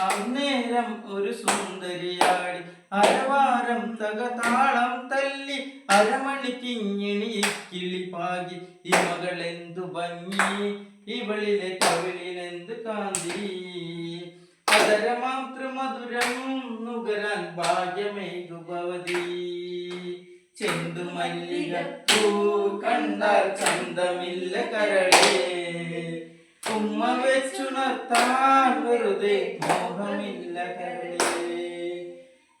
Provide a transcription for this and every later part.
അന്നേരം ഒരു സുന്ദരിയാടി അരവാരം തകതാളം തല്ലി അരമണിക്കിങ്ങിണി കിളി പാകി. ഈ മകളെന്തു ഭംഗി? ഇവളിലെ കവിളിലെന്ത് കാന്തി? അതരമാതൃമധുരം നുകരാൻ ഭാഗ്യമേകു ഭവതി ചെണ്ടുമല്ലികപ്പൂ കണ്ടാൽ ചന്തമില്ല കരളേ. ഉമ്മ വെച്ചുണർത്താൻ വെറുതെ മോഹമില്ല കരളേ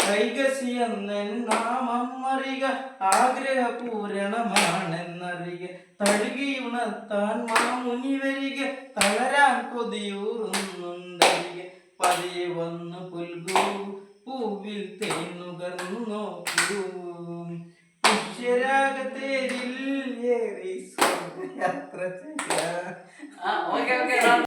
കൈകസിയെന്നൻ നാമം അറിക ആഗ്രഹ പൂരണമാണെന്നറിക. തഴുകിയുണർത്താൻ മാമുനി വരിക തളരാൻ കൊതിയൂറുന്നുണ്ടറിയ പതിയെ വന്നു പുൽകൂ പൂവിൽ തേനുകർന്നു നോക്കൂ പുഷ്യരാഗത്തേരിൽ ഏറി യാത്ര ചെയ്യാം.